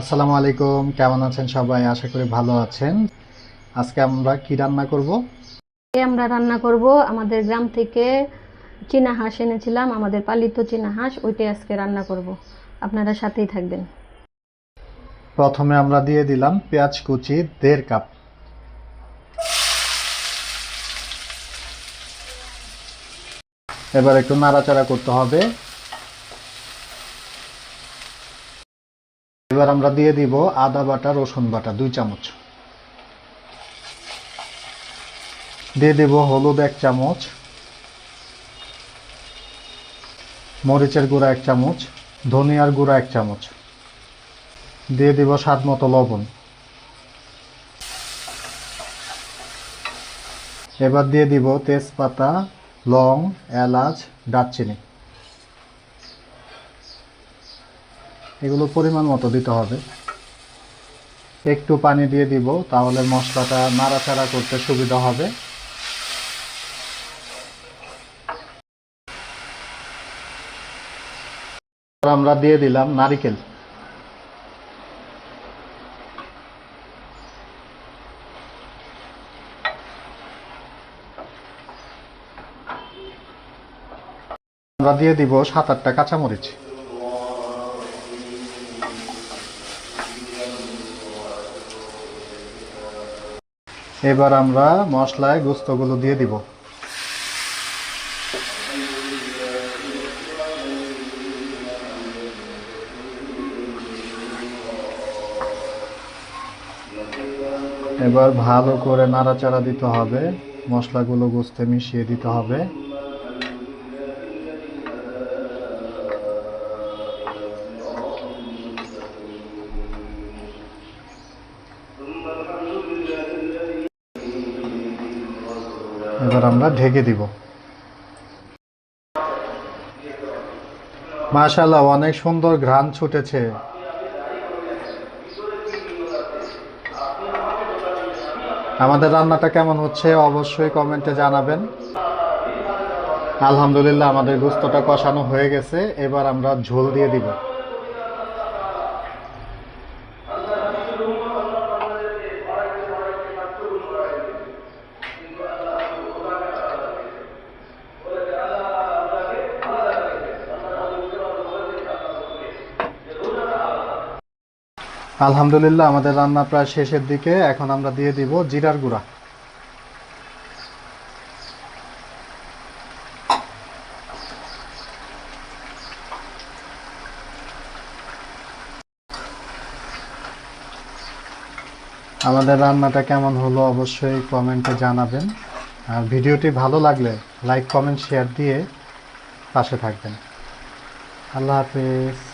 আসসালামু আলাইকুম কেমন আছেন সবাই? আশা করি ভালো আছেন। আজকে আমরা কি রান্না করব? আমরা রান্না করব আমাদের গ্রাম থেকে চীনা হাঁস এনেছিলাম আমাদের পালিত চীনা হাঁস ওইটাই আজকে রান্না করব। আপনারা সাথেই থাকবেন। প্রথমে আমরা দিয়ে দিলাম পেঁয়াজ কুচি দেড় কাপ। এবার একটু নাড়াচাড়া করতে হবে। এবার আমরা দিয়ে দিব আদা বাটা, রসুন বাটা, দুই চামচ। দিয়ে দেব হলুদ এক চামচ, মরিচের গুঁড়া এক চামচ, ধনিয়ার গুঁড়া এক চামচ। দিয়ে দিব স্বাদ মতো লবণ। এবার দিয়ে দিব তেজপাতা, লং, এলাচ, দারচিনি। এগুলো পরিমাণ মতো দিতে হবে। একটু পানি দিয়ে দিব, তাহলে মশলাটা নাড়াচাড়া করতে সুবিধা হবে। আমরা দিয়ে দিলাম নারিকেল। আমরা দিয়ে দিব সাত আটটা কাঁচামরিচ। এবার আমরা মশলায় গোস্তগুলো দিয়ে দিব। এবার ভালো করে নাড়াচাড়া দিতে হবে। মশলাগুলো গোস্তে মিশিয়ে দিতে হবে। এবার আমরা ঢেকে দিব। মাশাল্লাহ অনেক সুন্দর ঘ্রাণ ছুটেছে। আমাদের রান্নাটা কেমন হচ্ছে অবশ্যই কমেন্টে জানাবেন। আলহামদুলিল্লাহ, আমাদের গোস্তটা কষানো হয়ে গেছে। এবার আমরা ঝোল দিয়ে দিব। আলহামদুলিল্লাহ, আমাদের রান্না প্রায় শেষের দিকে। এখন আমরা দিয়ে দিব জিরার গুঁড়া। আমাদের রান্নাটা কেমন হলো অবশ্যই কমেন্টে জানাবেন। আর ভিডিওটি ভালো লাগলে লাইক, কমেন্ট, শেয়ার দিয়ে পাশে থাকবেন। আল্লাহ হাফিজ।